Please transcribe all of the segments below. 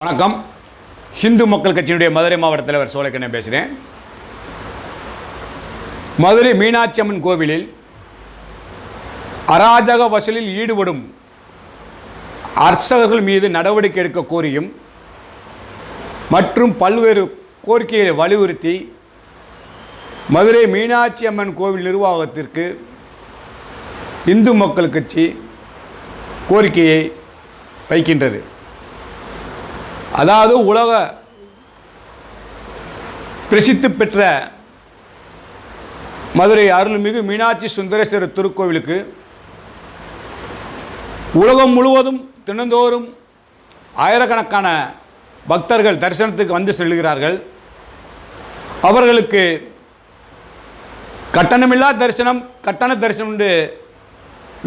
வணக்கம். ஹிந்து மக்கள் கட்சியினுடைய மதுரை மாவட்ட தலைவர் சோழக்கண்ணன் பேசுகிறேன் மதுரை மீனாட்சி அம்மன் கோவிலில் அராஜக வசூலில் ஈடுபடும் அர்ச்சகர்கள் மீது நடவடிக்கை எடுக்க கோரியும் மற்றும் பல்வேறு கோரிக்கைகளை வலியுறுத்தி மதுரை மீனாட்சி அம்மன் கோவில் நிர்வாகத்திற்கு இந்து மக்கள் கட்சி கோரிக்கையை வைக்கின்றது. அதாவது உலக பிரசித்தி பெற்ற மதுரை அருள்மிகு மீனாட்சி சுந்தரேஸ்வரர் திருக்கோவிலுக்கு உலகம் முழுவதும் தினந்தோறும் ஆயிரக்கணக்கான பக்தர்கள் தரிசனத்துக்கு வந்து செல்கிறார்கள். அவர்களுக்கு கட்டணமில்லா தரிசனம் கட்டண தரிசனம் உண்டு.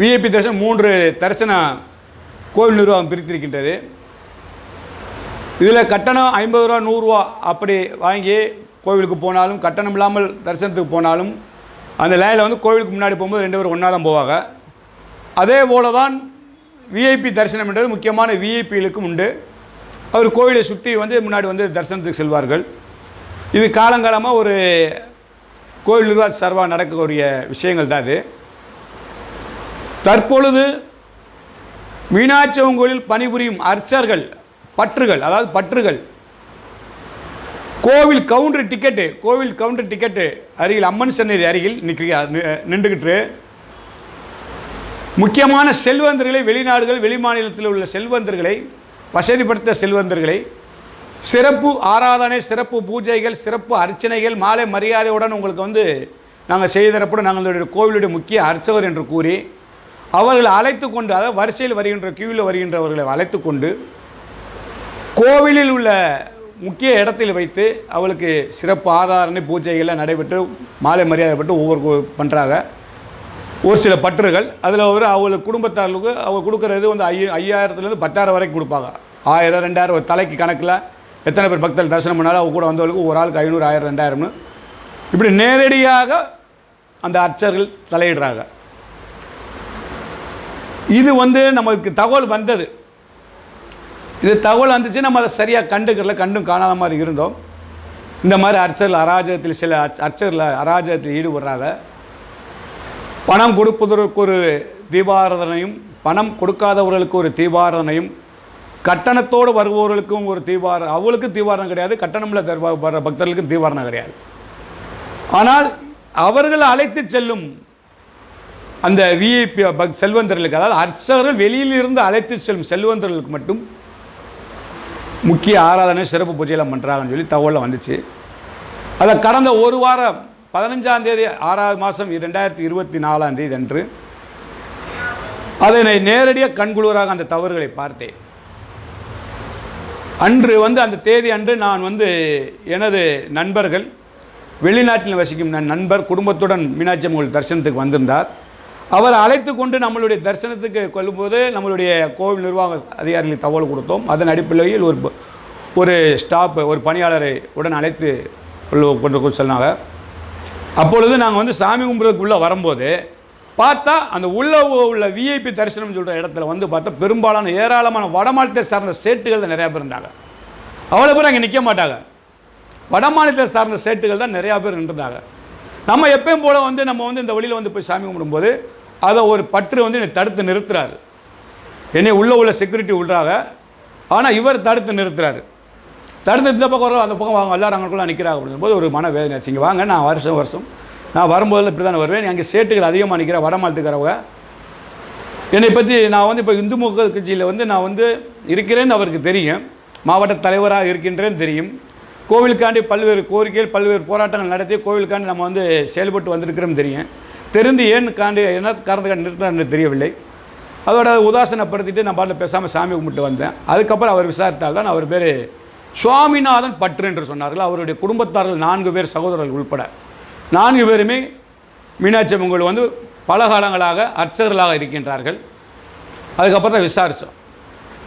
விஐபி தரிசனம் மூன்று தரிசன கோவில் நிர்வாகம் பிரித்திருக்கின்றது. இதில் கட்டணம் ஐம்பது ரூபா நூறுரூவா அப்படி வாங்கி கோவிலுக்கு போனாலும் கட்டணம் இல்லாமல் தரிசனத்துக்கு போனாலும் அந்த லைனில் வந்து கோவிலுக்கு முன்னாடி போகும்போது ரெண்டு பேரும் ஒன்றா தான் போவாங்க. அதே போல தான் விஐபி தரிசனம் என்றது முக்கியமான விஐபிகளுக்கும் உண்டு. அவர் கோவிலை சுற்றி வந்து முன்னாடி வந்து தரிசனத்துக்கு செல்வார்கள். இது காலங்காலமாக ஒரு கோவில் நிர்வாக சார்பாக நடக்கக்கூடிய விஷயங்கள் தான் இது. தற்பொழுது மீனாட்சி அம்மன் கோயிலில் பணிபுரியும் அர்ச்சர்கள் பற்றுகள் அதாவது பற்றுகள். கோவில் கவுண்டர் டிக்கெட்டு கோவில் கவுண்டர் டிக்கெட்டு அருகில் அம்மன் சன்னதி அருகில் நிற்கிறார் நின்றுக்கிட்டு முக்கியமான செல்வந்தர்களை வெளிநாடுகள் வெளிமாநிலத்தில் உள்ள செல்வந்தர்களை வசதிப்படுத்த செல்வந்தர்களை சிறப்பு ஆராதனை சிறப்பு பூஜைகள் சிறப்பு அர்ச்சனைகள் மாலை மரியாதையுடன் உங்களுக்கு வந்து நாங்கள் செய்து தரப்படும் நாங்களுடைய கோவிலுடைய முக்கிய அர்ச்சகர் என்று கூறி அவர்களை அழைத்து கொண்டு அதாவது வரிசையில் வருகின்ற கியூவில் வருகின்றவர்களை அழைத்து கொண்டு கோவிலில் உள்ள முக்கிய இடத்தில் வைத்து அவளுக்கு சிறப்பு ஆதாரணை பூஜைகள்லாம் நடைபெற்று மாலை மரியாதைப்பட்டு ஒவ்வொரு பண்ணுறாங்க ஒரு சில பற்றுகள். அதில் ஒரு அவளுக்கு குடும்பத்தார்களுக்கு அவள் கொடுக்குறது வந்து ஐய ஐயாயிரத்துலேருந்து பத்தாயிரம் வரைக்கும் கொடுப்பாங்க. ஆயிரம் ரெண்டாயிரம் ஒரு தலைக்கு கணக்கில் எத்தனை பேர் பக்தர்கள் தரிசனம் பண்ணாலும் அவங்க கூட வந்தவளுக்கு ஒரு ஆளுக்கு ஐநூறு ஆயிரம் ரெண்டாயிரம்னு இப்படி நேரடியாக அந்த அர்ச்சர்கள் தலையிடுறாங்க. இது வந்து நமக்கு தகவல் வந்தது. இது தகவல் வந்துச்சு நம்ம அதை சரியாக கண்டுக்கிறல கண்டும் காணாத மாதிரி இருந்தோம். இந்த மாதிரி அர்ச்சர்கள் அராஜகத்தில் சில அர்ச்ச- அராஜகத்தில் ஈடுபடுறாங்க. பணம் கொடுப்பதற்கு ஒரு தீபாராதனையும் பணம் கொடுக்காதவர்களுக்கு ஒரு தீபாராதனையும் கட்டணத்தோடு வருபவர்களுக்கும் ஒரு தீபார அவளுக்கு தீபாரணம் கிடையாது கட்டணமில் வர பக்தர்களுக்கும் தீபாரணம் கிடையாது. ஆனால் அவர்கள் அழைத்து செல்லும் அந்த விஐபி பக் செல்வந்தர்களுக்கு அதாவது அர்ச்சகர்கள் வெளியிலிருந்து அழைத்து செல்லும் செல்வந்தர்களுக்கு மட்டும் முக்கிய ஆராதனை சிறப்பு பூஜையெல்லாம் பண்ணுறாங்கன்னு சொல்லி தகவலில் வந்துச்சு. அதை கடந்த ஒரு வாரம் பதினஞ்சாம் தேதி ஆறாவது மாதம் ரெண்டாயிரத்தி இருபத்தி நாலாம் தேதி அன்று அதனை நேரடியாக கண்குளிராக அந்த தவறுகளை பார்த்தேன். அன்று வந்து அந்த தேதி அன்று நான் வந்து எனது நண்பர்கள் வெளிநாட்டில் வசிக்கும் நன் நண்பர் குடும்பத்துடன் மீனாட்சி அம்மன் தரிசனத்துக்கு வந்திருந்தார். அவர் அழைத்து கொண்டு நம்மளுடைய தரிசனத்துக்கு கொள்ளும்போது நம்மளுடைய கோவில் நிர்வாக அதிகாரிகளுக்கு தகவல் கொடுத்தோம். அதன் அடிப்படையில் ஒரு ஒரு ஸ்டாப் ஒரு பணியாளரை உடன் அழைத்து கொண்டு கொண்டு சொன்னாங்க அப்பொழுது நாங்கள் வந்து சாமி கும்பிட்றதுக்குள்ளே வரும்போது பார்த்தா அந்த உள்ள உள்ள விஐபி தரிசனம் சொல்கிற இடத்துல வந்து பார்த்தா பெரும்பாலான ஏராளமான வடமாநிலத்தை சார்ந்த சேட்டுகள் தான் நிறையா பேர் இருந்தாங்க. அவ்வளோ பேர் அங்கே நிற்க மாட்டாங்க. வடமாநிலத்தை சார்ந்த சேட்டுகள் தான் நிறையா பேர் நின்றுருந்தாங்க. நம்ம எப்பயும் போல் வந்து நம்ம வந்து இந்த வழியில் வந்து போய் சாமி கும்பிடும்போது அதை ஒரு பற்று வந்து என்னை தடுத்து நிறுத்துறாரு. என்னை உள்ளே உள்ள செக்யூரிட்டி விடுறாங்க ஆனால் இவர் தடுத்து நிறுத்துறாரு. தடுத்து இந்த பக்கம் வரும் அந்த பக்கம் வாங்க எல்லாரும் அங்கக்குள்ள நிற்கிறாங்க அப்படின்னும் போது ஒரு மன வேதனை ஆச்சு. இங்கே வாங்க நான் வருஷம் வருஷம் நான் வரும்போது இப்படி தான் வருவேன். அங்கே சேட்டுகள் அதிகமாக நிற்கிறேன் வடமாநிலத்துக்காரவங்க என்னை பற்றி நான் வந்து இப்போ இந்து மக்கள் கட்சியில் வந்து நான் வந்து இருக்கிறேன்னு அவருக்கு தெரியும். மாவட்ட தலைவராக இருக்கின்றேன்னு தெரியும். கோவிலுக்காண்டி பல்வேறு கோரிக்கைகள் பல்வேறு போராட்டங்கள் நடத்தி கோவிலுக்காண்டி நம்ம வந்து செயல்பட்டு வந்திருக்கிறோம் தெரியும். தெரிந்து ஏன் காண்டி என்ன காரணத்துக்காக நிறுத்தினார்னு தெரியவில்லை. அதோட உதாசனப்படுத்திட்டு நான் பாட்டில் பேசாமல் சாமி கும்பிட்டு வந்தேன். அதுக்கப்புறம் அவர் விசாரித்தால் தான் அவர் பேர் சுவாமிநாதன் பற்று என்று சொன்னார்கள். அவருடைய குடும்பத்தார்கள் நான்கு பேர் சகோதரர்கள் உள்பட. நான்கு பேருமே மீனாட்சி அம்மன் கோயில் வந்து பல காலங்களாக அர்ச்சகர்களாக இருக்கின்றார்கள். அதுக்கப்புறம் தான் விசாரித்தோம்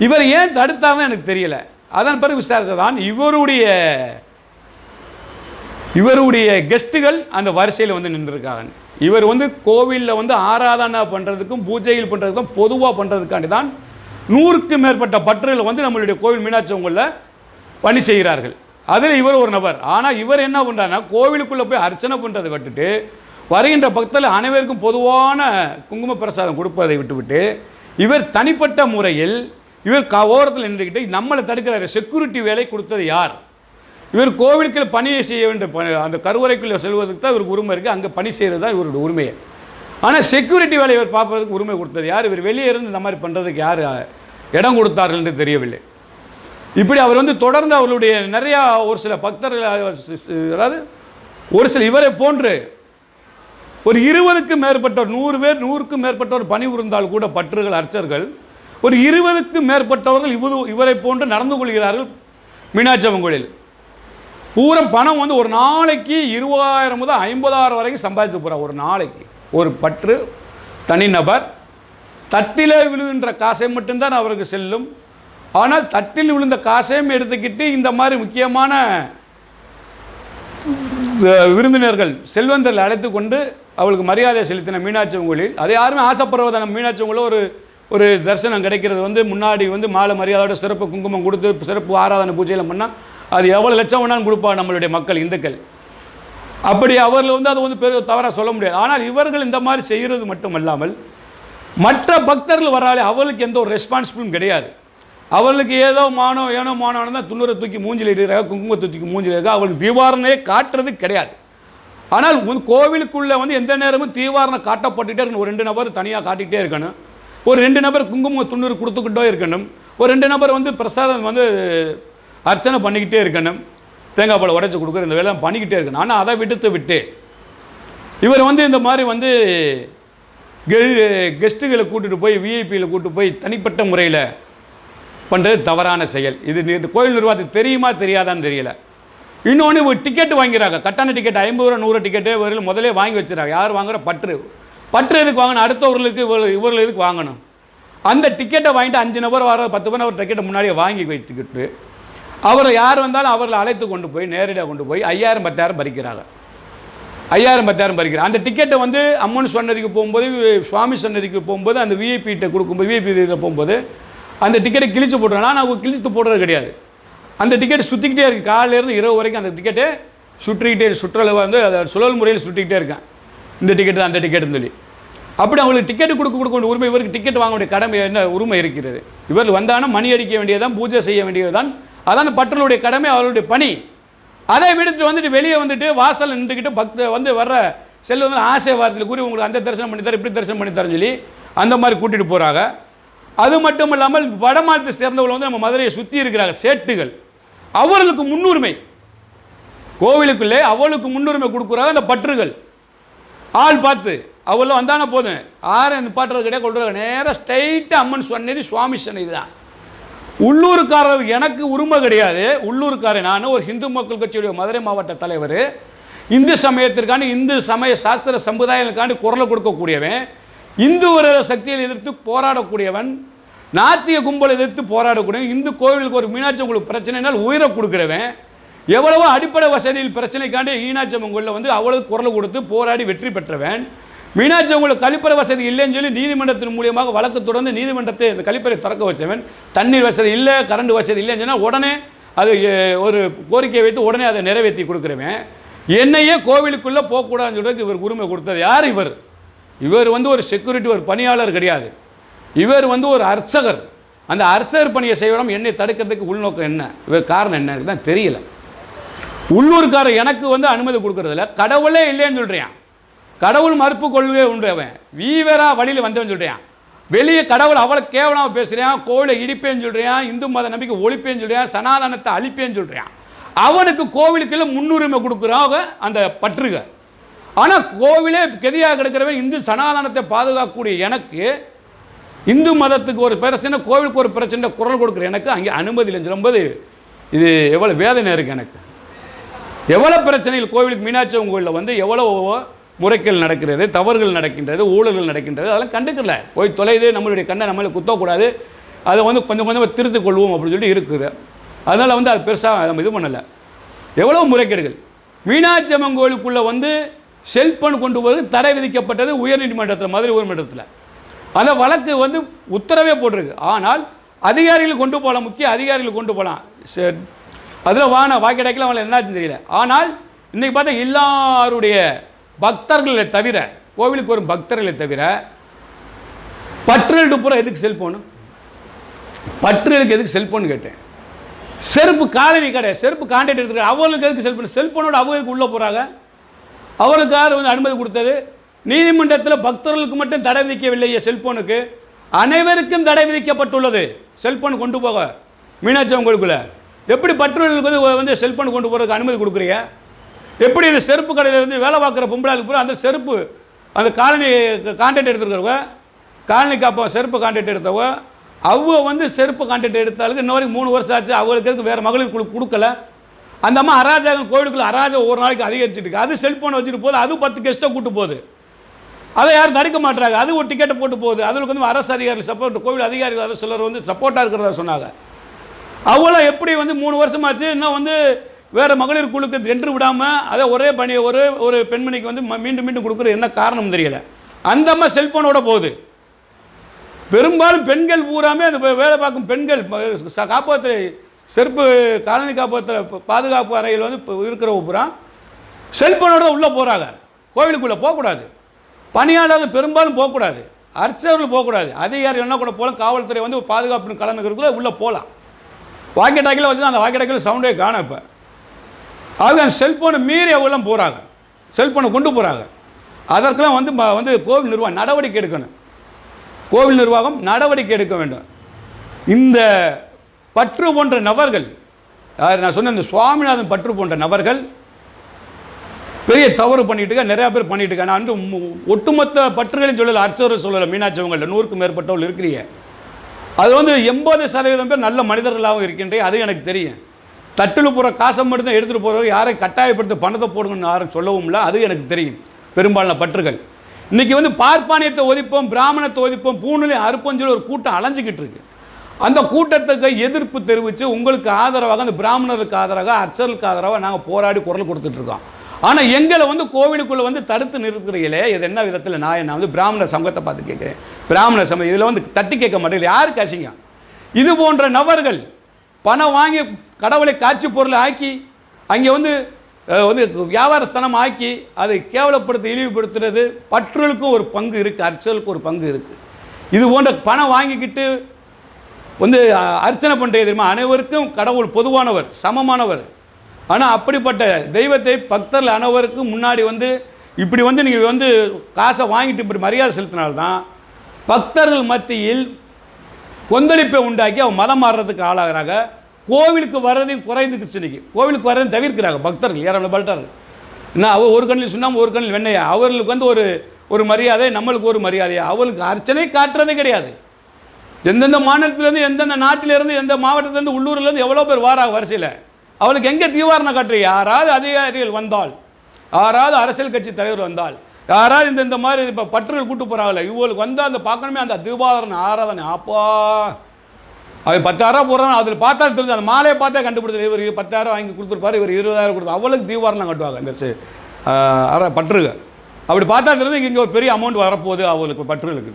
இவர் ஏன் தடுத்தார்னு எனக்கு தெரியல. அதன் பிறகு விசாரித்ததான் இவருடைய இவருடைய கெஸ்ட்டுகள் அந்த வரிசையில் வந்து நின்றுருக்காங்க. இவர் வந்து கோவிலில் வந்து ஆராதனை பண்ணுறதுக்கும் பூஜைகள் பண்ணுறதுக்கும் பொதுவாக பண்ணுறதுக்காண்டி தான் நூறுக்கும் மேற்பட்ட பற்றுகள் வந்து நம்மளுடைய கோவில் மீனாட்சி அம்மனில் பணி செய்கிறார்கள். அதில் இவர் ஒரு நபர். ஆனால் இவர் என்ன பண்ணுறாருன்னா கோவிலுக்குள்ளே போய் அர்ச்சனை பண்ணுறதை விட்டுட்டு வருகின்ற பக்தர்கள் அனைவருக்கும் பொதுவான குங்கும பிரசாதம் கொடுப்பதை விட்டுவிட்டு இவர் தனிப்பட்ட முறையில் இவர் க ஓரத்தில் நின்றுக்கிட்டு நம்மளை தடுக்கிறாரு. செக்யூரிட்டி வேலை கொடுத்தது யார்? இவர் கோவிலுக்கு பணியை செய்ய வேண்டிய ப- அந்த கருவறைக்குள்ளே செல்வதற்கு தான் இவருக்கு உரிமை இருக்குது அங்கே பணி செய்கிறது தான் இவருடைய உரிமையை. ஆனால் செக்யூரிட்டி வேலை இவர் பார்ப்பதற்கு உரிமை கொடுத்தது யார்? இவர் வெளியே இருந்து இந்த மாதிரி பண்ணுறதுக்கு யார் இடம் கொடுத்தார்கள் என்று தெரியவில்லை. இப்படி அவர் வந்து தொடர்ந்து அவருடைய நிறையா ஒரு சில பக்தர்கள் அதாவது ஒரு சில இவரை போன்று ஒரு இருபதுக்கும் மேற்பட்டோர் நூறு பேர் நூறுக்கும் மேற்பட்டவர் பணி உருந்தால் கூட பற்றுகள் அர்ச்சர்கள் ஒரு இருபதுக்கும் மேற்பட்டவர்கள் இவது இவரை போன்று நடந்து கொள்கிறார்கள் மீனாட்சி அம்மன் கோயிலில். பூரா பணம் வந்து ஒரு நாளைக்கு இருபதாயிரம் முதல் ஐம்பதாயிரம் வரைக்கும் சம்பாதிச்சு போகிறார் ஒரு நாளைக்கு. ஒரு பற்று தனிநபர் தட்டிலே விழுகின்ற காசை மட்டும்தான் அவருக்கு செல்லும். ஆனால் தட்டில் விழுந்த காசையும் எடுத்துக்கிட்டு இந்த மாதிரி முக்கியமான விருந்தினர்கள் செல்வந்தர்கள் அழைத்து கொண்டு அவளுக்கு மரியாதை செலுத்தின மீனாட்சி உங்களில் அதை யாருமே ஆசைப்படுறதான மீனாட்சி கோயிலில் ஒரு ஒரு தரிசனம் கிடைக்கிறது வந்து முன்னாடி வந்து மாலை மரியாதையோட சிறப்பு குங்குமம் கொடுத்து சிறப்பு ஆராதனை பூஜையில் பண்ணால் அது எவ்வளோ லட்சம் வேணாலும் கொடுப்பாங்க நம்மளுடைய மக்கள் இந்துக்கள். அப்படி அவரில் வந்து அதை வந்து பெரிய தவறாக சொல்ல முடியாது. ஆனால் இவர்கள் இந்த மாதிரி செய்கிறது மட்டுமல்லாமல் மற்ற பக்தர்கள் வராலே அவளுக்கு எந்த ஒரு ரெஸ்பான்சிபிளும் கிடையாது. அவளுக்கு ஏதோ மானோ ஏனோ மானோ தான் துண்ணூரை தூக்கி மூஞ்சில் இருக்கிறாங்க குங்குமத்தை தூக்கி மூஞ்சில் இருக்கா அவளுக்கு தீவாரணையே காட்டுறது கிடையாது. ஆனால் கோவிலுக்குள்ளே வந்து எந்த நேரமும் தீவாரணை காட்டப்பட்டுகிட்டே இருக்கணும். ஒரு ரெண்டு நபர் தனியாக காட்டிக்கிட்டே இருக்கணும். ஒரு ரெண்டு நபர் குங்குமம் துண்ணூறு கொடுத்துக்கிட்டே இருக்கணும். ஒரு ரெண்டு நபர் வந்து பிரசாதம் வந்து அர்ச்சனை பண்ணிக்கிட்டே இருக்கணும். தேங்காய் பழம் உடச்சி கொடுக்குற இந்த வேலை பண்ணிக்கிட்டே இருக்கணும். ஆனால் அதை விடுத்து விட்டு இவர் வந்து இந்த மாதிரி வந்து கெஸ்ட்டுகளை கூட்டிகிட்டு போய் விஐபியில் கூட்டு போய் தனிப்பட்ட முறையில் பண்ணுறது தவறான செயல். இது இந்த கோயில் நிர்வாகத்துக்கு தெரியுமா தெரியாதான்னு தெரியல. இன்னொன்று ஒரு டிக்கெட் வாங்கிறாங்க. கட்டான டிக்கெட் ஐம்பது ரூபா நூறு டிக்கெட்டு இவர்கள் முதலே வாங்கி வச்சுறாங்க யார் வாங்குற? பற்று. பற்று எதுக்கு வாங்கணும்? அடுத்தவர்களுக்கு இவர்கள் இவர்கள் எதுக்கு வாங்கணும்? அந்த டிக்கெட்டை வாங்கிட்டு அஞ்சு நபர் வர பத்து பேர் ஒரு டிக்கெட்டை முன்னாடியே வாங்கி வைத்துக்கிட்டு அவரை யார் வந்தாலும் அவர்களை அழைத்து கொண்டு போய் நேரடியாக கொண்டு போய் ஐயாயிரம் பத்தாயிரம் பறிக்கிறாங்க. ஐயாயிரம் பத்தாயிரம் பறிக்கிறாங்க. அந்த டிக்கெட்டை வந்து அம்மன் சன்னதிக்கு போகும்போது சுவாமி சன்னதிக்கு போகும்போது அந்த விஐபிகிட்ட கொடுக்கும்போது விஐபி இதில் போகும்போது அந்த டிக்கெட்டை கிழிச்சு போட்டுறாங்க ஆனால் அவங்க கிழித்து போடுறது கிடையாது. அந்த டிக்கெட் சுற்றிக்கிட்டே இருக்குது காலையிலேருந்து இரவு வரைக்கும் அந்த டிக்கெட்டை சுற்றிக்கிட்டே சுற்றளவு வந்து அதை சுழல் முறையில் சுற்றிக்கிட்டே இருக்கேன். இந்த டிக்கெட்டு அந்த டிக்கெட்டுன்னு சொல்லி. அப்படி அவங்களுக்கு டிக்கெட் கொடுக்க கொடுக்க வேண்டிய உரிமை இவருக்கு டிக்கெட் வாங்க வேண்டிய கடமை என்ன உரிமை இருக்கிறது. இவர் வந்தானா மணி அடிக்க வேண்டியதான் பூஜை செய்ய வேண்டியதுதான் அதான் பட்டர்களுடைய கடமை அவருடைய பணி. அதை விடுத்து வந்துட்டு வெளியே வந்துட்டு வாசல் நின்றுக்கிட்டு பக்த வந்து வர்ற செல்வங்க ஆசை வாரத்தில் கூறி உங்களுக்கு அந்த தரிசனம் பண்ணித்தரேன் இப்படி தரிசனம் பண்ணி தரேன் சொல்லி அந்த மாதிரி கூட்டிகிட்டு போகிறாங்க அது மட்டும் இல்லாமல் வட மாநிலத்தை சேர்ந்தவர்கள் வந்து நம்ம மதுரையை சுற்றி இருக்கிறாங்க சேட்டுகள். அவர்களுக்கு முன்னுரிமை. கோவிலுக்குள்ளே அவளுக்கு முன்னுரிமை கொடுக்குறாங்க அந்த பற்றுகள். ஆள் பார்த்து அவள வந்தானா போதும். ஆரை நிப்பாட்டுறது கிடையாது கொள்றாங்க நேராக ஸ்ட்ரைட்டாக அம்மன் சன்னதி சுவாமி சன்னதி தான் உள்ளூர்காரர் எனக்கு உரிமை கிடையாது. உள்ளூர்காரர் நான் ஒரு ஹிந்து மக்கள் கட்சியுடைய மதுரை மாவட்ட தலைவர். இந்து சமயத்திற்கான இந்து சமய சாஸ்திர சமுதாயங்களுக்காண்டி குரலை கொடுக்கக்கூடியவன். இந்து விரோத சக்தியை எதிர்த்து போராடக்கூடியவன். நாத்திய கும்பலை எதிர்த்து போராடக்கூடியவன். இந்து கோவிலுக்கு ஒரு மீனாட்சி உங்களுக்கு பிரச்சனைனால் உயிரை கொடுக்குறவன். எவ்வளவோ அடிப்படை வசதியில் பிரச்சனைக்காண்டி ஈனாட்சி உங்களில் கோயிலில் வந்து அவ்வளவு குரல் கொடுத்து போராடி வெற்றி பெற்றவன். மீனாட்சி அவங்களுக்கு கழிப்பறை வசதி இல்லைன்னு சொல்லி நீதிமன்றத்தின் மூலியமாக வழக்கு தொடர்ந்து நீதிமன்றத்தை இந்த கழிப்பறை திறக்க வச்சவன். தண்ணீர் வசதி இல்லை கரண்ட் வசதி இல்லைன்னு சொன்னால் உடனே அது ஒரு கோரிக்கையை வைத்து உடனே அதை நிறைவேற்றி கொடுக்குறவன். என்னையே கோவிலுக்குள்ளே போகக்கூடாதுன்னு சொல்கிறதுக்கு இவர் உரிமை கொடுத்தது யார் இவர்? இவர் வந்து ஒரு செக்யூரிட்டி ஒரு பணியாளர் கிடையாது. இவர் வந்து ஒரு அர்ச்சகர். அந்த அர்ச்சகர் பணியை செய்யணும் என்னை தடுக்கிறதுக்கு உள்நோக்கம் என்ன? இவர் காரணம் என்ன? தான் தெரியல. உள்ளூர்காரர் எனக்கு வந்து அனுமதி கொடுக்கறதில்ல. கடவுளே இல்லைன்னு சொல்கிறேன் கடவுள் மறுப்பு கொள்கையே உண்டு அவன். வீவரா வழியில் வந்தவன் சொல்கிறான் வெளியே கடவுள் அவ்வளோ கேவலமாக பேசுகிறான் கோவிலை இடிப்பேன்னு சொல்கிறான் இந்து மத நம்பிக்கை ஒழிப்பேன்னு சொல்கிறான் சனாதனத்தை அழிப்பேன்னு சொல்கிறான் அவனுக்கு கோவிலுக்குள்ள முன்னுரிமை கொடுக்குறாங்க அந்த பற்றுக. ஆனால் கோவிலே கெதியாக கிடக்கிறவன் இந்து சனாதனத்தை பாதுகாக்கக்கூடிய எனக்கு இந்து மதத்துக்கு ஒரு பிரச்சனை கோவிலுக்கு ஒரு பிரச்சனை குரல் கொடுக்குற எனக்கு அங்கே அனுமதி இல்லைன்னு சொல்லும்போது இது எவ்வளோ வேதனை இருக்குது எனக்கு. எவ்வளோ பிரச்சனைகள் கோவிலுக்கு மீனாட்சி கோவிலில் கோயிலில் வந்து எவ்வளோ முறைகள் நடக்கிறது தவறுகள் நடக்கின்றது ஊழல்கள் நடக்கின்றது அதெல்லாம் கண்டுக்கல. போய் தொலைது நம்மளுடைய கண்ணை நம்மளை குத்தக்கூடாது. அதை வந்து கொஞ்சம் கொஞ்சமாக திருத்து கொள்வோம் அப்படின்னு சொல்லி இருக்குது. அதனால் வந்து அது பெருசாக நம்ம இது பண்ணலை. எவ்வளோ முறைகேடுகள். மீனாட்சி அம்மன் கோயிலுக்குள்ளே வந்து செல்போன் கொண்டு வருவது தடை விதிக்கப்பட்டது உயர்நீதிமன்றத்தில் மதுரை உயர்நீதிமன்றத்தில் அந்த வழக்கு வந்து உத்தரவே போட்டிருக்கு. ஆனால் அதிகாரிகள் கொண்டு போகலாம் முக்கிய அதிகாரிகள் கொண்டு போகலாம். சரி அதில் வான வாக்கிடைக்கல அவங்களை என்னாச்சுன்னு தெரியல. ஆனால் இன்றைக்கி பார்த்தா எல்லாருடைய பக்தர்களை தவிர கோவிலுக்கு வரும் பக்தர்களை தவிர பற்றுகளுக்கு பூரா எதுக்கு செல்ஃபோனு பற்றுகளுக்கு எதுக்கு செல்ஃபோன் கேட்டேன். செருப்பு காலனி கடை செருப்பு கான்டாக்ட் எடுத்துருக்காங்க அவங்களுக்கு எதுக்கு செல்ஃபோன் செல்ஃபோனோட அவங்களுக்கு உள்ளே போகிறாங்க அவருக்கு வந்து அனுமதி கொடுத்தது? நீதிமன்றத்தில் பக்தர்களுக்கு மட்டும் தடை விதிக்கவில்லையே செல்போனுக்கு அனைவருக்கும் தடை விதிக்கப்பட்டுள்ளது. செல்போன் கொண்டு போக. மீனாட்சி உங்களுக்குள்ள எப்படி பற்றுகளுக்கு வந்து வந்து செல்போன் கொண்டு போகிறதுக்கு அனுமதி கொடுக்குறீங்க? எப்படி இந்த செருப்பு கடையில் வந்து வேலை பார்க்குற பொம்பளாளுக்கு பூரா அந்த செருப்பு அந்த காலனி கான்ட்ராக்ட் எடுத்துருக்கிறவங்க காலனி காப்பா செருப்பு கான்ட்ராக்ட் எடுத்தவங்க அவங்க வந்து செருப்பு கான்ட்ராக்ட் எடுத்தாளுக்கு இன்ன வரைக்கும் மூணு வருஷம் ஆச்சு. அவங்களுக்கு எதுக்கு வேறு மகளிர் குழு கொடுக்கல. அந்த அம்மா அராஜகம் கோவிலுக்குள்ள அராஜகம் ஒரு நாளைக்கு அதிகரிச்சுட்டு இருக்கு. அது செல்ஃபோனை வச்சுட்டு போகுது. அது பத்து கெஸ்ட்டை கூட்டு போகுது. அதை யாரும் தடுக்க மாட்டாங்க அது ஒரு டிக்கெட்டை போட்டு போகுது. அதுக்கு வந்து அரசு அதிகாரிகள் சப்போர்ட் கோவில் அதிகாரிகள் அதை சிலர் வந்து சப்போர்ட்டாக இருக்கிறதா சொன்னாங்க. அவங்களாம் எப்படி வந்து மூணு வருஷமாச்சு. இன்னும் வந்து வேறு மகளிர் குழுக்கு சென்று விடாமல் அதை ஒரே பணி ஒரே ஒரு பெண்மணிக்கு வந்து ம- மீண்டும் மீண்டும் கொடுக்குறது என்ன காரணம் தெரியல. அந்த அம்மா செல்ஃபோனோட போகுது. பெரும்பாலும் பெண்கள் பூராமே அந்த வேலை பார்க்கும் பெண்கள் காப்பாற்று செருப்பு காலனி காப்பாற்று பாதுகாப்பு அறையில் வந்து இப்போ இருக்கிறவங்க பூரா செல்ஃபோனோட உள்ளே போகிறாங்க கோவிலுக்குள்ளே போகக்கூடாது. பணியாளர்கள் பெரும்பாலும் போகக்கூடாது. அர்ச்சகர்கள் போகக்கூடாது. அதிகாரி என்ன கூட போகலாம். காவல்துறை வந்து ஒரு பாதுகாப்பு கலந்துக்கிறதுக்குள்ளே உள்ளே போகலாம். வாக்கி டாக்கில் வச்சு அந்த வாக்கி டாக்கில் சவுண்டே காணும் இப்போ. அவங்க செல்ஃபோனை மீறி அவங்களாம் போகிறாங்க செல்ஃபோனை கொண்டு போகிறாங்க அதற்கெல்லாம் வந்து வந்து கோவில் நிர்வாகம் நடவடிக்கை எடுக்கணும். கோவில் நிர்வாகம் நடவடிக்கை எடுக்க வேண்டும். இந்த பற்று போன்ற நபர்கள் அதாவது நான் சொன்ன இந்த சுவாமிநாதன் பற்று போன்ற நபர்கள் பெரிய தவறு பண்ணிட்டு இருக்க நிறையா பேர் பண்ணிட்டு இருக்காங்க. நான் வந்து மு- ஒட்டுமொத்த பற்றுகளையும் சொல்லலை அர்ச்சகரை சொல்லலை மீனாட்சி அவங்களில் நூறுக்கும் மேற்பட்டவர்கள் இருக்கிறீங்க. அது வந்து எண்பது சதவீதம் பேர் நல்ல மனிதர்களாகவும் இருக்கின்றே அது எனக்கு தெரியும். தட்டில் போகிற காசை மட்டும் தான் எடுத்துகிட்டு போகிறவங்க யாரையும் கட்டாயப்படுத்த பணத்தை போடுங்கன்னு யாரும் சொல்லவும் இல்லை அது எனக்கு தெரியும். பெரும்பாலான பற்றுகள். இன்றைக்கி வந்து பார்ப்பானியத்தை ஒதிப்போம் பிராமணத்தை ஒதிப்போம் பூநிலை அறுப்போம் சொல்லி ஒரு கூட்டம் அலைஞ்சிக்கிட்டு இருக்கு. அந்த கூட்டத்துக்கு எதிர்ப்பு தெரிவித்து உங்களுக்கு ஆதரவாக அந்த பிராமணருக்கு ஆதரவாக அர்ச்சர்களுக்கு ஆதரவாக நாங்கள் போராடி குரல் கொடுத்துட்ருக்கோம் ஆனால் எங்களை வந்து கோவிலுக்குள்ளே வந்து தடுத்து நிறுத்துறீங்களே இது என்ன விதத்தில் நான் என்ன வந்து பிராமண சமூகத்தை பார்த்து கேட்குறேன். பிராமண சமூகம் இதில் வந்து தட்டி கேட்க மாட்டேங்குது யாருக்கு அசிங்க இது போன்ற நபர்கள் பணம் வாங்கி கடவுளை காட்சி பொருள் ஆக்கி அங்கே வந்து வந்து வியாபார ஸ்தலம் ஆக்கி அதை கேவலப்படுத்தி இழிவுபடுத்துறது பற்றுகளுக்கும் ஒரு பங்கு இருக்குது அர்ச்சலுக்கு ஒரு பங்கு இருக்குது இது போன்ற பணம் வாங்கிக்கிட்டு வந்து அர்ச்சனை பண்ணுறது தெரியுமா? அனைவருக்கும் கடவுள் பொதுவானவர் சமமானவர். ஆனால் அப்படிப்பட்ட தெய்வத்தை பக்தர்கள் அனைவருக்கும் முன்னாடி வந்து இப்படி வந்து நீங்கள் வந்து காசை வாங்கிட்டு இப்படி மரியாதை செலுத்தினால்தான் பக்தர்கள் மத்தியில் கொந்தளிப்பை உண்டாக்கி அவன் மதம் மாறுறதுக்கு ஆளாகிறாங்க. கோவிலுக்கு வர்றதையும் குறைந்துக்குச்சு இன்னைக்கு. கோவிலுக்கு வர்றதையும் தவிர்க்கிறாங்க பக்தர்கள் ஏராளம் பக்தர்கள். என்ன அவள் ஒரு கண்ணில் சொன்னால் ஒரு கண்ணில் வெண்ணையா? அவர்களுக்கு வந்து ஒரு ஒரு மரியாதை நம்மளுக்கு ஒரு மரியாதையா? அவளுக்கு அர்ச்சனை காட்டுறதே கிடையாது. எந்தெந்த மாநிலத்திலேருந்து எந்தெந்த நாட்டிலேருந்து எந்த மாவட்டத்திலேருந்து உள்ளூர்லேருந்து எவ்வளோ பேர் வாராங்க வரிசையில்? அவளுக்கு எங்கே தீவாரணம் காட்டுற யாராவது அதிகாரிகள் வந்தால் யாராவது அரசியல் கட்சி தலைவர் வந்தால் யாராவது இந்த இந்த மாதிரி இப்போ பற்றுகள் கூட்டு போகிறாங்களே இவங்களுக்கு வந்தால் அந்த பார்க்கணுமே அந்த தீபாரண ஆராதனை அப்பா அவன் பத்தாயிரம் போடுறான் அதில் பார்த்தா தெரிஞ்சு அந்த மாலையை பார்த்தா கண்டுபிடிச்சது இவர் பத்தாயிரம் வாங்கி கொடுத்துருப்பாரு இவர் இருபதாயிரம் கொடுத்து அவளுக்கு தீபாரணம் கட்டுவாங்க இந்த சி- பற்றுக. அப்படி பார்த்தா தெரிஞ்சு இங்கே ஒரு பெரிய அமௌண்ட் வரப்போகுது அவளுக்கு பற்றுகளுக்கு.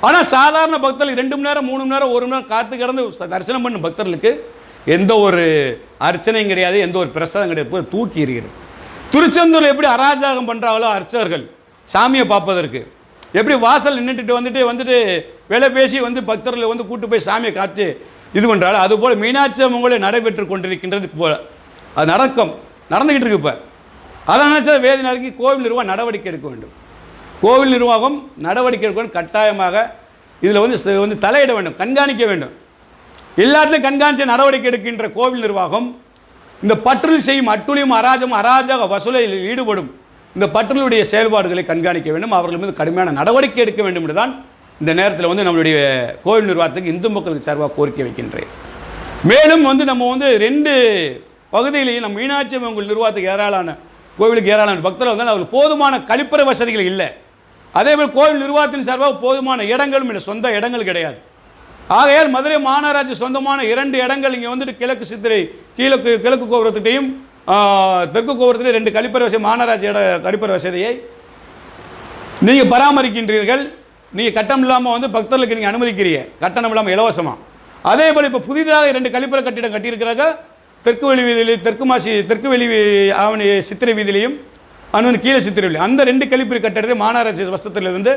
ஆனால் சாதாரண பக்தர்களுக்கு ரெண்டு மணி நேரம் மூணு மணி நேரம் ஒரு மணி நேரம் காத்து கிடந்து தரிசனம் பண்ணும் பக்தர்களுக்கு எந்த ஒரு அர்ச்சனையும் கிடையாது எந்த ஒரு பிரசாதம் கிடையாது தூக்கி இருக்கிறது திருச்செந்தூர் எப்படி அராஜகம் பண்ணுறாங்களோ அர்ச்சகர்கள் சாமியை பார்ப்பதற்கு. எப்படி வாசல் நின்றுட்டு வந்துட்டு வந்துட்டு வேலை பேசி வந்து பக்தர்களை வந்து கூட்டு போய் சாமியை காட்டு இது பண்ணுறாள் அதுபோல் மீனாட்சி அம்மங்களே நடைபெற்று கொண்டிருக்கின்றது போல். அது நடக்கும். நடந்துக்கிட்டு இருக்கு இப்போ. அதை நினச்சா வேதி நறுக்கி கோவில் நிர்வாகம் நடவடிக்கை எடுக்க வேண்டும். கோவில் நிர்வாகம் நடவடிக்கை எடுக்க வேண்டும். கட்டாயமாக இதில் வந்து வந்து தலையிட வேண்டும். கண்காணிக்க வேண்டும். எல்லாத்துலையும் கண்காணித்து நடவடிக்கை எடுக்கின்ற கோவில் நிர்வாகம் இந்த பற்றில் செய்யும் அட்டுழியும் அராஜகம் அராஜக வசூலையில் ஈடுபடும். இந்த பற்றலுடைய செயல்பாடுகளை கண்காணிக்க வேண்டும். அவர்கள் மீது கடுமையான நடவடிக்கை எடுக்க வேண்டும் என்றுதான் இந்த நேரத்தில் வந்து நம்மளுடைய கோவில் நிர்வாகத்துக்கு இந்து மக்களுக்கு சார்பாக கோரிக்கை வைக்கின்றேன். மேலும் வந்து நம்ம வந்து ரெண்டு பகுதியிலையும் நம்ம மீனாட்சி அம்மன் நிர்வாகத்துக்கு ஏராளமான கோவிலுக்கு ஏராளமான பக்தர்கள் வந்தால் அவர்கள் போதுமான கழிப்பறை வசதிகள் இல்லை. அதே போல் கோவில் நிர்வாகத்தின் சார்பாக போதுமான இடங்களும் இல்லை. சொந்த இடங்கள் கிடையாது. ஆகையால் மதுரை மாநகராட்சி சொந்தமான இரண்டு இடங்கள் இங்கே வந்துட்டு கிழக்கு சித்திரை கிழக்கு கிழக்கு கோபுரத்துக்கிட்டையும் தெற்கு கோபுரத்தில் ரெண்டு கழிப்பறை வசதி மாநகராட்சியோட கழிப்பறை வசதியை நீங்கள் பராமரிக்கின்றீர்கள். நீங்கள் கட்டணம் இல்லாமல் வந்து பக்தர்களுக்கு நீங்கள் அனுமதிக்கிறீங்க. கட்டணம் இல்லாமல் இலவசமாக அதே போல் இப்போ புதிதாக இரண்டு கழிப்பறை கட்டிடம் கட்டியிருக்கிறாங்க. தெற்கு வெளி வீதியிலையும் தெற்கு மாசி தெற்கு வெளி ஆவணி சித்திரை வீதியிலையும் அண்ணன் கீழே சித்திரை வீதி அந்த ரெண்டு கழிப்பறை கட்டிடத்தை மாநகராட்சி வசத்திலிருந்து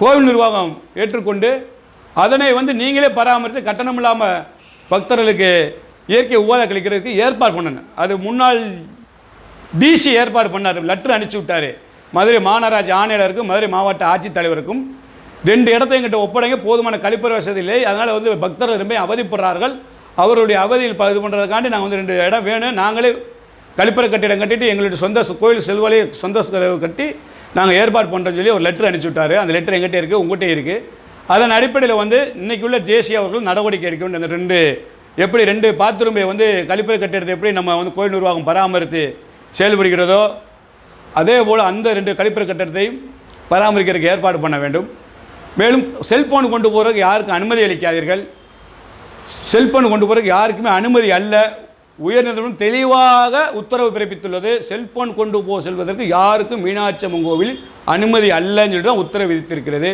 கோவில் நிர்வாகம் ஏற்றுக்கொண்டு அதனை வந்து நீங்களே பராமரித்து கட்டணம் இல்லாமல் பக்தர்களுக்கு இயற்கை உபாதை கழிக்கிறதுக்கு ஏற்பாடு பண்ணணும். அது முன்னாள் டிசி ஏற்பாடு பண்ணார். லெட்டர் அனுப்பிச்சி விட்டார். மதுரை மாநகராட்சி ஆணையாளருக்கும் மதுரை மாவட்ட ஆட்சித்தலைவருக்கும். ரெண்டு இடத்தையும் எங்கிட்ட ஒப்படைங்க. போதுமான கழிப்பறை வசதி இல்லை. அதனால் வந்து பக்தர்கள் ரொம்ப அவதிப்படுறார்கள். அவருடைய அவதியில் இது பண்ணுறதுக்காண்டி நாங்கள் வந்து ரெண்டு இடம் வேணும். நாங்களே கழிப்பறை கட்டிடம் கட்டிட்டு எங்களுடைய சொந்த கோயில் செல்வலை சொந்த செலவு கட்டி நாங்கள் ஏற்பாடு பண்ணுறோம்னு சொல்லி ஒரு லெட்டர் அனுப்பிச்சி விட்டார். அந்த லெட்டர் எங்கிட்ட இருக்குது உங்கள்கிட்ட இருக்குது அதன் அடிப்படையில் வந்து இன்றைக்கி உள்ள ஜேசி அவர்கள் நடவடிக்கை எடுக்க வேண்டிய ரெண்டு எப்படி ரெண்டு பாத்ரூமை வந்து கழிப்பறை கட்டிடத்தை எப்படி நம்ம வந்து கோயில் நிர்வாகம் பராமரித்து செயல்படுகிறதோ அதே போல் அந்த ரெண்டு கழிப்பறை கட்டிடத்தையும் பராமரிக்கிறதுக்கு ஏற்பாடு பண்ண வேண்டும். மேலும் செல்போன் கொண்டு போகிறதுக்கு யாருக்கும் அனுமதி அளிக்காதீர்கள். செல்போன் கொண்டு போகிறதுக்கு யாருக்குமே அனுமதி அல்ல. உயர்நீதிமன்றம் தெளிவாக உத்தரவு பிறப்பித்துள்ளது. செல்போன் கொண்டு போ செல்வதற்கு யாருக்கும் மீனாட்சி அம்மன் கோவில் அனுமதி அல்லன்னு சொல்லிட்டு தான் உத்தரவு விதித்திருக்கிறது.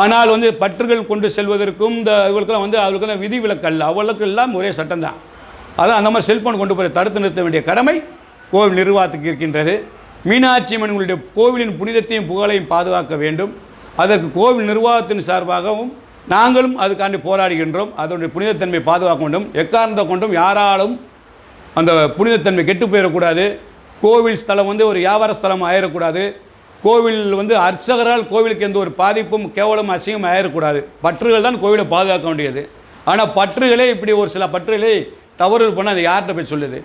ஆனால் வந்து பற்றுகள் கொண்டு செல்வதற்கும் இந்த இவர்களுக்கெல்லாம் வந்து அவர்களுக்கெல்லாம் விதி விலக்கு அல்ல எல்லாம் ஒரே சட்டம் தான் அதான் அந்த மாதிரி செல்போன் கொண்டு போய் தடுத்து நிறுத்த வேண்டிய கடமை கோவில் நிர்வாகத்துக்கு இருக்கின்றது. மீனாட்சி அம்மன்களுடைய கோவிலின் புனிதத்தையும் புகழையும் பாதுகாக்க வேண்டும். அதற்கு கோவில் நிர்வாகத்தின் சார்பாகவும் நாங்களும் அதுக்காண்டி போராடுகின்றோம். அதனுடைய புனிதத்தன்மை பாதுகாக்க வேண்டும். எக்காரணத்தை கொண்டும் யாராலும் அந்த புனிதத்தன்மை கெட்டு போயிடக்கூடாது. கோவில் ஸ்தலம் வந்து ஒரு வியாபார ஸ்தலம் ஆயிடக்கூடாது. கோவில் வந்து அர்ச்சகரால் கோவிலுக்கு எந்த ஒரு பாதிப்பும் கேவலம் அசிங்கம் ஆயிடக்கூடாது பற்றுகள் தான் கோவிலை பாதுகாக்க வேண்டியது. ஆனால் பற்றுகளே இப்படி ஒரு சில பற்றுகளை தவறு பண்ண அது யார்கிட்ட போய் சொல்லுது?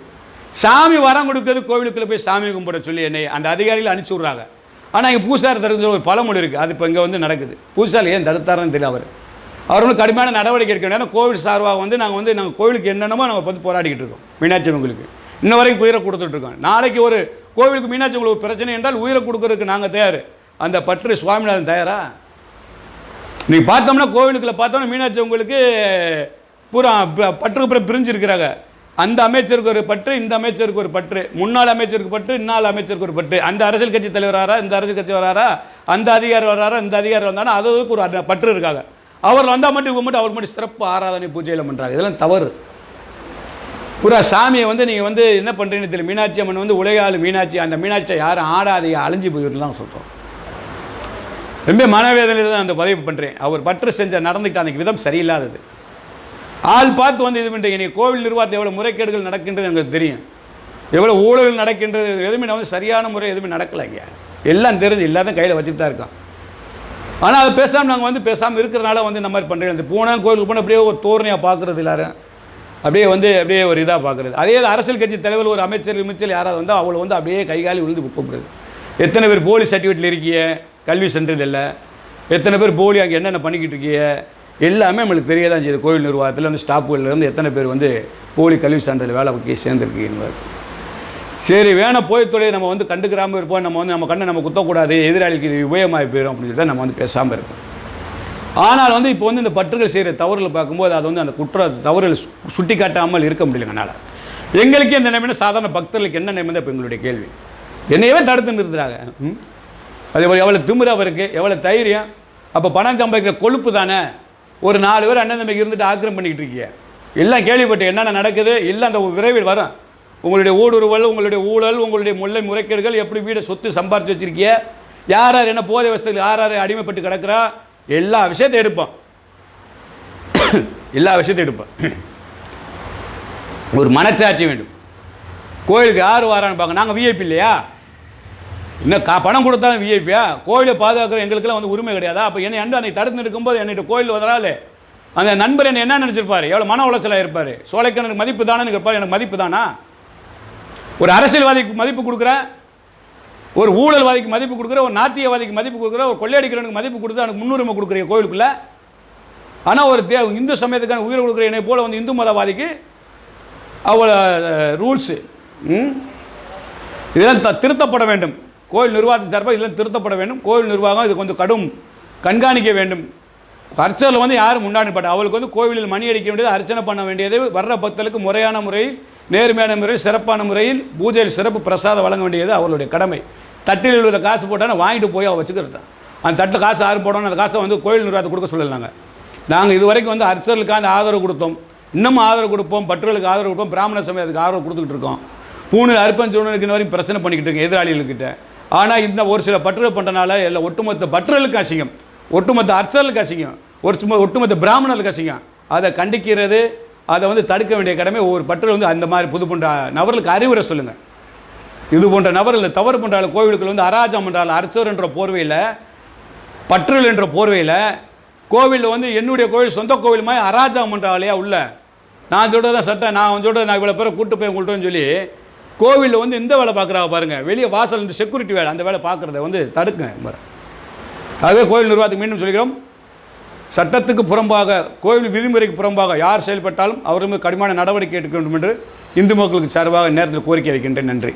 சாமி வரம் கொடுக்கிறது கோவிலுக்குள்ளே போய் சாமி கும்பிட சொல்லி என்னை அந்த அதிகாரிகள் அனுப்பிச்சி விட்றாங்க. ஆனால் இங்கே பூசாரி தடுக்கிற ஒரு பழமொழி இருக்குது அது இப்போ இங்கே வந்து நடக்குது. பூசாரி ஏன் தடுத்தாருன்னு தெரியல அவர். அவர்களும் கடுமையான நடவடிக்கை எடுக்க வேண்டிய கோவில் சார்பாக வந்து நாங்கள் வந்து நாங்கள் கோவிலுக்கு என்னென்னமோ நாங்கள் வந்து போராடிக்கிட்டு இருக்கோம். மீனாட்சி அம்மங்களுக்கு இன்ன வரைக்கும் உயிரை கொடுத்துட்ருக்கோம் நாளைக்கு ஒரு கோவிலுக்கு மீனாட்சி உங்களுக்கு பிரச்சனை என்றால் உயிரை கொடுக்கறதுக்கு நாங்கள் தயார். அந்த பற்று சுவாமிநாதன் தயாரா? நீ பார்த்தோம்னா கோவிலுக்குள்ள பார்த்தோம்னா மீனாட்சி உங்களுக்கு பூரா பற்றுக்கு பிறகு பிரிஞ்சிருக்கிறாங்க. அந்த அமைச்சருக்கு ஒரு பற்று இந்த அமைச்சருக்கு ஒரு பற்று முன்னாள் அமைச்சருக்கு பற்று இந்நாள் அமைச்சருக்கு ஒரு பற்று. அந்த அரசியல் கட்சி தலைவர் வராரா இந்த அரசியல் கட்சி வராரா அந்த அதிகாரி வராரா இந்த அதிகாரி வந்தானா அதுக்கு ஒரு பற்று இருக்காங்க. அவர் வந்தால் மட்டும் இவங்க மட்டும் அவர் மட்டும் சிறப்பு ஆராதனை பூஜையில் பண்ணுறாங்க இதெல்லாம் தவறு. பூரா சாமியை வந்து நீங்கள் வந்து என்ன பண்ணுறீங்கன்னு தெரியல. மீனாட்சி அம்மன் வந்து உலகாளு மீனாட்சி. அந்த மீனாட்சியை யாரும் ஆடாதீங்க அழிஞ்சு போயிடலாம் சொல்கிறோம் ரொம்ப மனவேதனையில் தான் அந்த பதவி பண்ணுறேன் அவர் பற்று செஞ்ச நடந்துக்கிட்ட அன்றைக்கு விதம் சரியில்லாதது. ஆள் பார்த்து வந்து இது பண்ணுறீங்க நீங்கள் கோவில் நிர்வாகத்தில் எவ்வளோ முறைகேடுகள் நடக்கின்றது எங்களுக்கு தெரியும். எவ்வளோ ஊழல் நடக்கின்றது எதுவுமே நான் வந்து சரியான முறை எதுவுமே நடக்கலைங்க எல்லாம் தெரிஞ்சு எல்லாத்தையும் கையில் வச்சுட்டு தான் இருக்கோம். ஆனால் அது பேசாமல் நாங்கள் வந்து பேசாமல் இருக்கிறனால வந்து இந்த மாதிரி பண்ணுறோம் இந்த பூனை கோயிலுக்கு போனால் அப்படியே ஒரு தோரணையாக பார்க்குறது எல்லாரும் அப்படியே வந்து அப்படியே ஒரு இதாக பார்க்குறது அதே அரசியல் கட்சி தலைவர் ஒரு அமைச்சர் அமைச்சர் யாராவது வந்து அவளை வந்து அப்படியே கைகாலி விழுந்து கூப்பிடுறது. எத்தனை பேர் போலி சர்டிஃபிகேட்டில் இருக்கிய? கல்வி சென்றது இல்லை. எத்தனை பேர் போலி அங்கே என்னென்ன பண்ணிக்கிட்டு இருக்கிய? எல்லாமே நம்மளுக்கு தெரிய தான் செய்யுது. கோயில் நிர்வாகத்தில் வந்து ஸ்டாப்புகள்லேருந்து எத்தனை பேர் வந்து போலி கல்வி சான்றிதழ் வேலை பற்றி சேர்ந்துருக்கீங்க சரி வேணாம் போய் தொழில் நம்ம வந்து கண்டுக்கிறாமல் இருப்போம். நம்ம வந்து நம்ம கண்ணை நம்ம குத்தக்கூடாது. எதிராளிக்கு இது உபயோகமாக போயிடும் அப்படின்னு சொல்லி தான் நம்ம வந்து பேசாமல் இருப்போம் ஆனால் வந்து இப்போ வந்து இந்த பற்றுகள் செய்கிற தவறுகளை பார்க்கும்போது அது வந்து அந்த குற்ற தவறுகள் சு- சுட்டி காட்டாமல் இருக்க முடியலங்க என்னால். எங்களுக்கே இந்த நிலைமையில சாதாரண பக்தர்களுக்கு என்ன நிலைமை தான் இப்போ எங்களுடைய கேள்வி. என்னையவே தடுத்து நிறுத்துறாங்க? ம்? அது எவ்வளோ திமுற அவருக்கு எவ்வளோ தைரியம். அப்போ பணம் சம்பாதிக்கிற கொழுப்பு தானே? ஒரு நாலு பேர் அண்ணன் தம்பிக்கு இருந்துட்டு ஆக்கிரம் பண்ணிக்கிட்டு இருக்கீங்க. எல்லாம் கேள்விப்பட்டு என்னென்ன நடக்குது? இல்லை அந்த விரைவில் வரும். உங்களுடைய ஊடுருவல் உங்களுடைய ஊழல் உங்களுடைய முல்லை முறைகேடுகள் எப்படி வீடை சொத்து சம்பாரித்து வச்சிருக்கீங்க யார் யார் என்ன போதை வசதியில் யார் யார் அடிமைப்பட்டு கிடக்குறா? எல்லா விஷயத்தையும் எடுப்போம் எல்லா விஷயத்தையும் எடுப்போம் ஒரு மனச்சாட்சி வேண்டும். கோயிலுக்கு யார் வரான்னு பார்க்க நாங்கள் விஐபி இல்லையா? இன்னும் கா பணம் கொடுத்தாலும் விஐபியா கோயிலை பாதுகாக்கிற எங்களுக்கெல்லாம் வந்து உரிமை கிடையாதா? அப்போ என்னை அண்டு அன்னைக்கு தடுத்து இருக்கும்போது என்னைட்ட கோயில் வராலே அந்த நண்பர் என்ன என்ன நினச்சிருப்பாரு? எவ்வளோ மன உளைச்சலாக இருப்பார்? சோலைக்கண்ணனுக்கு மதிப்பு தானே இருப்பார் எனக்கு மதிப்பு தானா? ஒரு அரசியல்வாதிக்கு மதிப்பு கொடுக்குறேன். ஒரு ஊழல்வாதிக்கு மதிப்பு கொடுக்குற ஒரு நாத்தியவாதிக்கு மதிப்பு கொடுக்குற ஒரு கொள்ளையடிக்கிறவனுக்கு மதிப்பு கொடுத்து அவனுக்கு முன்னுரிமை கொடுக்குறீங்க கோயிலுக்குள்ளே ஆனால் ஒரு தே இந்து சமயத்துக்கான உயிரை கொடுக்குற என்னை போல் வந்து இந்து மதவாதிக்கு அவ்வளோ ரூல்ஸு இதெல்லாம் த திருத்தப்பட வேண்டும். கோயில் நிர்வாகத்தின் சார்பாக இதெல்லாம் திருத்தப்பட வேண்டும். கோயில் நிர்வாகம் இது கொஞ்சம் கடும் கண்காணிக்க வேண்டும். அர்ச்சனை வந்து யாரும் முன்னாடிப்பட்ட அவளுக்கு வந்து கோவிலில் மணி அடிக்க வேண்டியது அர்ச்சனை பண்ண வேண்டியது வர்ற பக்தர்களுக்கு முறையான முறையில் நேர்மையான முறையில் சிறப்பான முறையில் பூஜையில் சிறப்பு பிரசாதம் வழங்க வேண்டியது அவர்களுடைய கடமை. தட்டில் உள்ள காசு போட்டாலும் வாங்கிட்டு போய் அவள் வச்சுக்கிறட்டான் அந்த தட்டில் காசு ஆறு போடணும் அந்த காசை வந்து கோயில் நிர்வாகத்தை கொடுக்க சொல்லலாங்க நாங்கள் இது வரைக்கும் வந்து அர்ச்சர்களுக்கு அந்த ஆதரவு கொடுத்தோம். இன்னமும் ஆதரவு கொடுப்போம் பற்றுகளுக்கு ஆதரவு கொடுப்போம் பிராமண சமயத்துக்கு ஆதரவு கொடுத்துக்கிட்டு இருக்கோம். பூணில் அர்ப்பன் சூழ்நிலைக்கு வரைக்கும் பிரச்சனை பண்ணிக்கிட்டு இருக்கோம் எதிராளிகள்கிட்ட. ஆனால் இந்த ஒரு சில பற்றுகள் பண்ணுறனால இல்லை ஒட்டுமொத்த பற்றுகளுக்கு அசிங்கம். ஒட்டுமொத்த அர்ச்சர்களுக்கு அசிங்கம். ஒரு சும்மா ஒட்டுமொத்த பிராமணர்களுக்கு அசிங்கம். அதை கண்டிக்கிறது அதை வந்து தடுக்க வேண்டிய கடமை ஒவ்வொரு பற்றில் வந்து அந்த மாதிரி புது போன்ற நபர்களுக்கு அறிவுரை சொல்லுங்கள் இது போன்ற நபர்கள் தவறு பண்ணுறாள் கோவிலுக்குள் வந்து அராஜம் பண்ணுறாள் அர்ச்சர் என்ற போர்வையில் பற்றுகள் என்ற போர்வையில் கோவிலில் வந்து என்னுடைய கோவில் சொந்த கோவில் மாதிரி அராஜகம் பண்ணுறாளையா உள்ள. நான் சொல்கிறது தான் சட்டம் நான் சொல்கிறது நான் இவ்வளோ பேரை கூட்டு போய் உங்கள்கிட்டன்னு சொல்லி கோவிலில் வந்து இந்த வேலை பார்க்குறாங்க பாருங்கள் வெளியே வாசல் செக்யூரிட்டி வேலை அந்த வேலை பார்க்குறத வந்து தடுக்குங்க. ஆகவே கோவில் நிர்வாகத்துக்கு மீண்டும் சொல்கிறோம். சட்டத்துக்கு புறம்பாக கோவில் விதிமுறைக்கு புறம்பாக யார் செயல்பட்டாலும் அவர் கடுமையான நடவடிக்கை எடுக்க வேண்டும் என்று இந்து மக்களுக்கு சார்பாக நேரத்தில் கோரிக்கை வைக்கின்றேன். நன்றி.